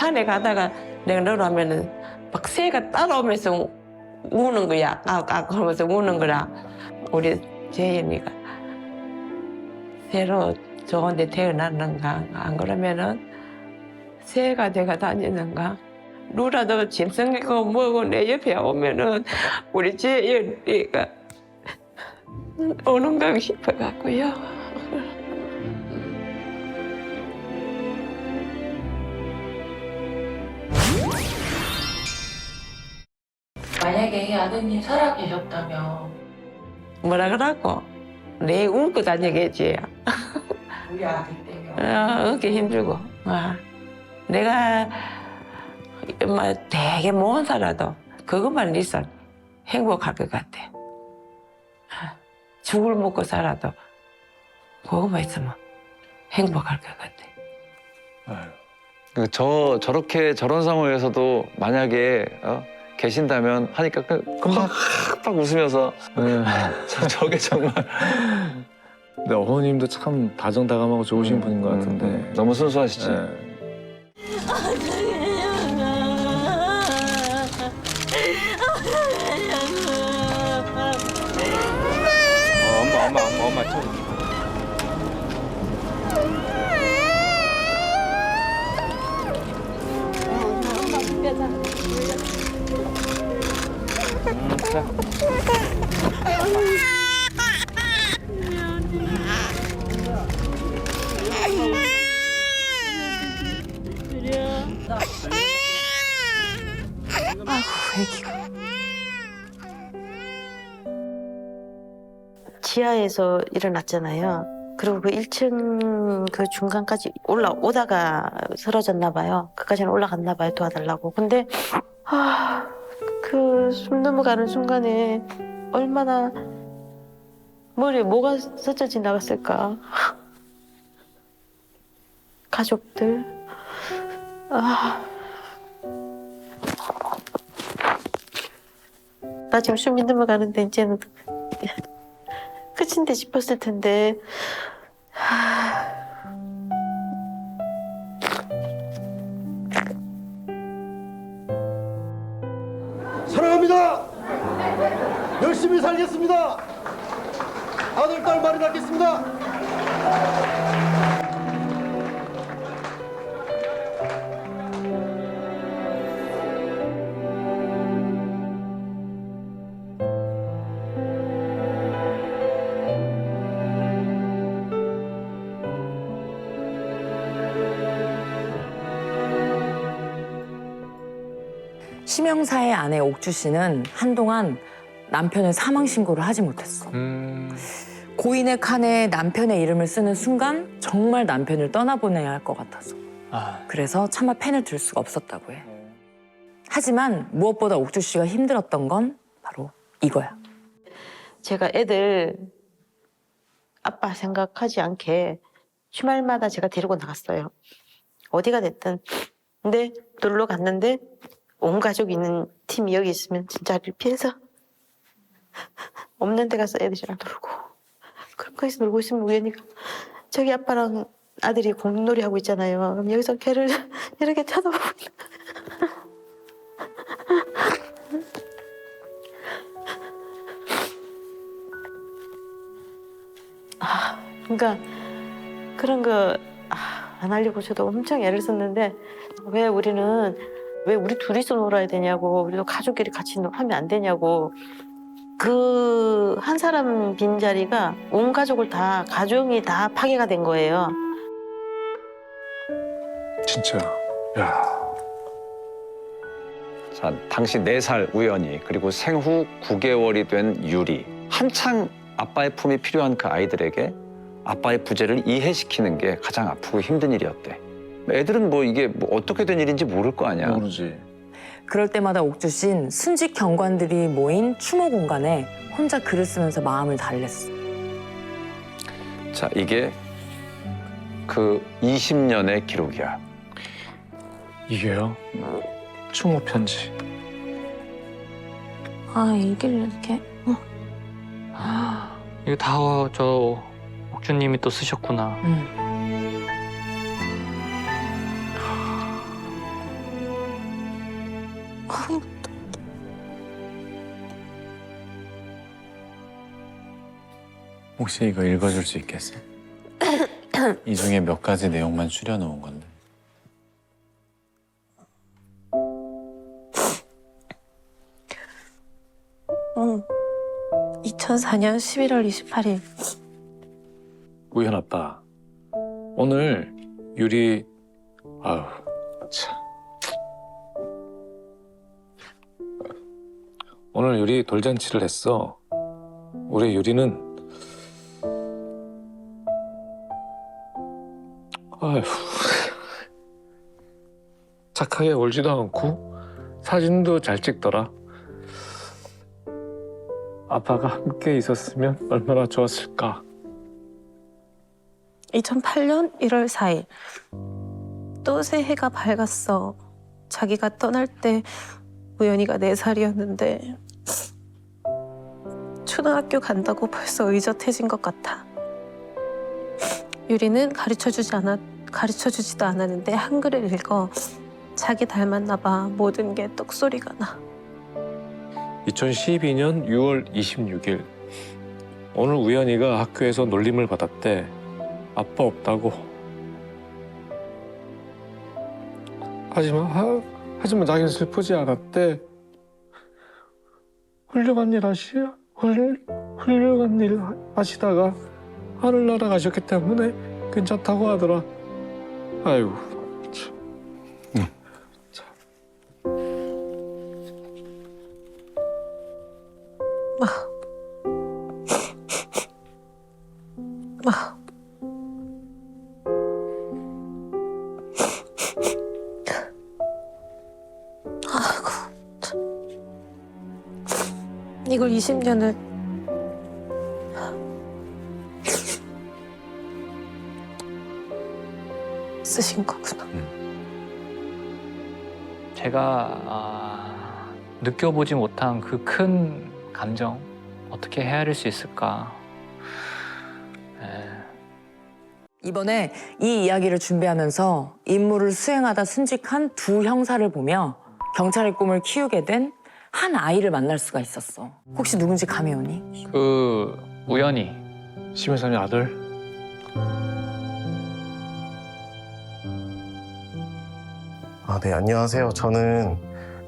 산에 가다가 내가 너라면은 막 새가 따라오면서 우는 거야. 까까 하면서 우는 거라. 우리 재현이가 새로 좋은데 태어났는가 안 그러면은 새가 내가 다니는가 누라도 짐승이고 뭐고 내 옆에 오면은 우리 재현이가 오는가 싶어갖고요. 만약에 아드님 살아 계셨다면 뭐라 그러고 내 웃고 다니겠지. 우리 아들 때문에 어, 그게 힘들고. 아, 내가 뭐 되게 못 살아도 그것만 있어 행복할 것 같아. 아, 죽을 먹고 살아도 그것만 있으면 행복할 것 같아. 그저 저렇게 저런 상황에서도 만약에 어, 계신다면 하니까 그- 금방 팍팍 웃으면서 음, 저, 저게 정말 근데 어머님도 참 다정다감하고 좋으신 분인 것 같은데. 음, 너무 순수하시지. 네. 엄마 엄마 엄마 엄마 쳐. 지하에서 일어났잖아요. 그리고 그 1층 그 중간까지 올라오다가 쓰러졌나 봐요. 그까지는 올라갔나 봐요. 도와달라고. 근데 아, 그 숨 넘어가는 순간에 얼마나 머리에 뭐가 스쳐 지나갔을까. 가족들. 아. 나 지금 숨이 넘어가는데 이제는 끝인데 싶었을 텐데 사랑합니다. 열심히 살겠습니다. 아들 딸 많이 낳겠습니다. 심영사의 아내 옥주 씨는 한동안 남편의 사망 신고를 하지 못했어. 음. 고인의 칸에 남편의 이름을 쓰는 순간 정말 남편을 떠나보내야 할 것 같아서. 아. 그래서 차마 펜을 들 수가 없었다고 해. 하지만 무엇보다 옥주 씨가 힘들었던 건 바로 이거야. 제가 애들 아빠 생각하지 않게 주말마다 제가 데리고 나갔어요. 어디가 됐든. 근데 놀러 갔는데 온 가족이 있는 팀이 여기 있으면 진짜 피해서 없는 데 가서 애들이랑 놀고 그런 거에서 놀고 있으면 우연히가 저기 아빠랑 아들이 공놀이 하고 있잖아요. 그럼 여기서 걔를 이렇게 쳐다보고 있는 그러니까 그런 거 안 하려고 저도 엄청 애를 썼는데 왜 우리는 왜 우리 둘이서 놀아야 되냐고 우리도 가족끼리 같이 놀- 하면 안 되냐고 그 한 사람 빈 자리가 온 가족을 다 가족이 다 파괴가 된 거예요. 진짜. 야. 자, 당시 4살 우연히 그리고 생후 9개월이 된 유리 한창 아빠의 품이 필요한 그 아이들에게 아빠의 부재를 이해시키는 게 가장 아프고 힘든 일이었대. 애들은 뭐 이게 뭐 어떻게 된 일인지 모를 거 아니야. 모르지. 그럴 때마다 옥주 씨는 순직 경관들이 모인 추모 공간에 혼자 글을 쓰면서 마음을 달랬어. 자, 이게 그 20년의 기록이야. 이게요? 추모 편지. 아, 이길 이렇게. 이거 다 저 옥주님이 또 쓰셨구나. 응. 혹시 이거 읽어줄 수 있겠어? 이 중에 몇 가지 내용만 줄여놓은 건데. 응. 2004년 11월 28일. 우연 아빠 오늘 유리 아유 참 오늘 유리 돌잔치를 했어 우리 유리는 아휴 착하게 울지도 않고 사진도 잘 찍더라 아빠가 함께 있었으면 얼마나 좋았을까 2008년 1월 4일. 또 새해가 밝았어. 자기가 떠날 때 우연이가 4살이었는데 초등학교 간다고 벌써 의젓해진 것 같아. 유리는 가르쳐주지 않았, 가르쳐 주지도 않았는데 한글을 읽어 자기 닮았나 봐. 모든 게 똑소리가 나. 2012년 6월 26일. 오늘 우연이가 학교에서 놀림을 받았대. 아빠 없다고. 하지만 하, 하지만 자기는 슬프지 않았대. 훌륭한 일 하시 훌, 훌륭한 일 하시다가 하늘나라 가셨기 때문에 괜찮다고 하더라 아이고 참. 아. 아이고. 참. 이걸 20년을 쓰신 거구나. 제가 아, 느껴보지 못한 그 큰 감정 어떻게 헤아릴 수 있을까? 에, 이번에 이 이야기를 준비하면서 임무를 수행하다 순직한 두 형사를 보며 경찰의 꿈을 키우게 된 한 아이를 만날 수가 있었어. 혹시 누군지 감이 오니? 그 우연히 심 여사님 아들 아, 네, 안녕하세요. 저는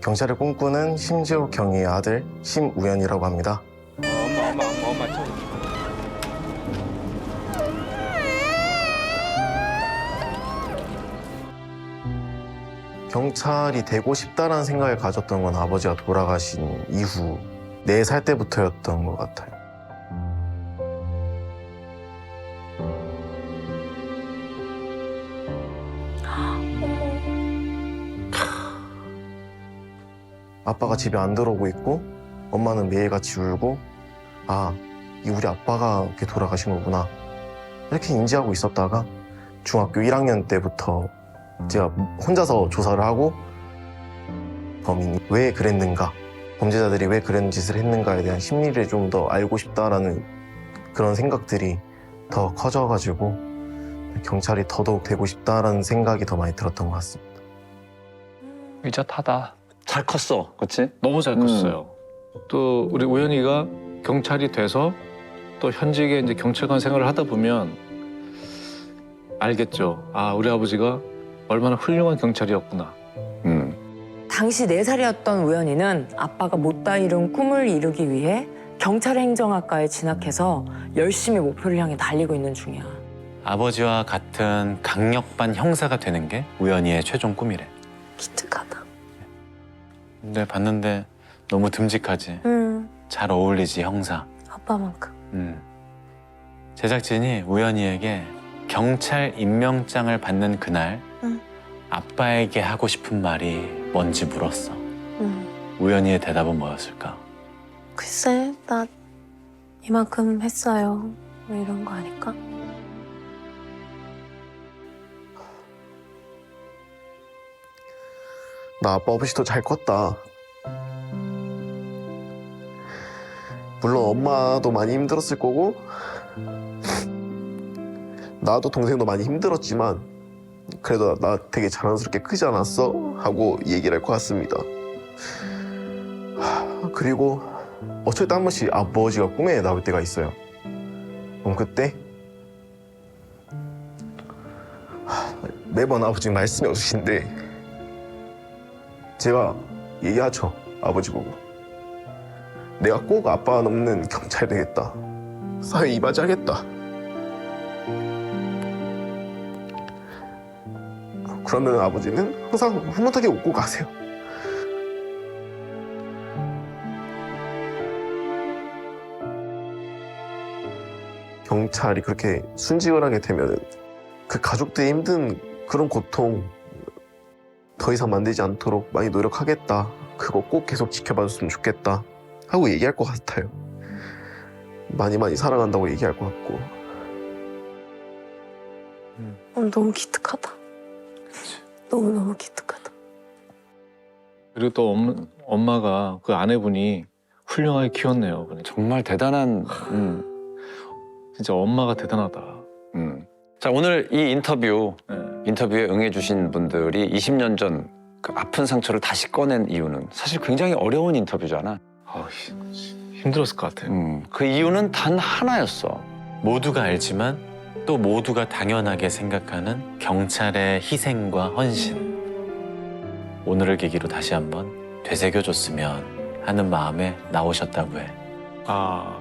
경찰을 꿈꾸는 심지호 경의 아들 심우연이라고 합니다. 엄마 엄마 엄마 엄마 쳐. 경찰이 되고 싶다라는 생각을 가졌던 건 아버지가 돌아가신 이후 네 살 때부터였던 것 같아요. 아빠가 집에 안 들어오고 있고 엄마는 매일같이 울고 아, 이 우리 아빠가 이렇게 돌아가신 거구나 이렇게 인지하고 있었다가 중학교 1학년 때부터 제가 혼자서 조사를 하고 범인이 왜 그랬는가 범죄자들이 왜 그런 짓을 했는가에 대한 심리를 좀 더 알고 싶다라는 그런 생각들이 더 커져가지고 경찰이 더더욱 되고 싶다라는 생각이 더 많이 들었던 것 같습니다. 의젓하다. 잘 컸어, 그렇지? 너무 잘 컸어요. 또 우리 우연이가 경찰이 돼서 또 현직에 이제 경찰관 생활을 하다 보면 알겠죠. 아 우리 아버지가 얼마나 훌륭한 경찰이었구나. 음. 당시 네살이었던 우연이는 아빠가 못다 이룬 꿈을 이루기 위해 경찰행정학과에 진학해서 열심히 목표를 향해 달리고 있는 중이야. 아버지와 같은 강력반 형사가 되는 게 우연히의 최종 꿈이래. 근데 봤는데 너무 듬직하지. 응, 잘 어울리지 형사. 아빠만큼. 음. 제작진이 우연이에게 경찰 임명장을 받는 그날 응. 아빠에게 하고 싶은 말이 뭔지 물었어. 응. 우연이의 대답은 뭐였을까? 글쎄, 나 이만큼 했어요. 뭐 이런 거 아닐까? 나 아빠 없이 더 잘 컸다. 물론 엄마도 많이 힘들었을 거고 나도 동생도 많이 힘들었지만 그래도 나 되게 자랑스럽게 크지 않았어? 하고 얘기를 할 것 같습니다. 하, 그리고 어쩔 때 한 번씩 아버지가 꿈에 나올 때가 있어요. 그럼 그때 하, 매번 아버지 말씀이 없으신데 제가 얘기하죠 아버지 보고. 내가 꼭 아빠가 넘는 경찰 되겠다. 사회 이바지하겠다. 그러면 아버지는 항상 흐뭇하게 웃고 가세요. 경찰이 그렇게 순직을 하게 되면 그 가족들의 힘든 그런 고통 더 이상 만들지 않도록 많이 노력하겠다. 그거 꼭 계속 지켜봐 줬으면 좋겠다. 하고 얘기할 것 같아요. 많이 많이 사랑한다고 얘기할 것 같고. 어, 너무 기특하다. 너무 너무 기특하다. 그리고 또 엄, 엄마가 그 아내분이 훌륭하게 키웠네요. 정말 대단한 음, 진짜 엄마가 대단하다. 음. 자 오늘 이 인터뷰 네. 인터뷰에 응해주신 분들이 20년 전 그 아픈 상처를 다시 꺼낸 이유는 사실 굉장히 어려운 인터뷰잖아. 아, 힘들었을 것 같아요. 음, 그 이유는 단 하나였어. 모두가 알지만 또 모두가 당연하게 생각하는 경찰의 희생과 헌신. 오늘을 계기로 다시 한번 되새겨줬으면 하는 마음에 나오셨다고 해. 아,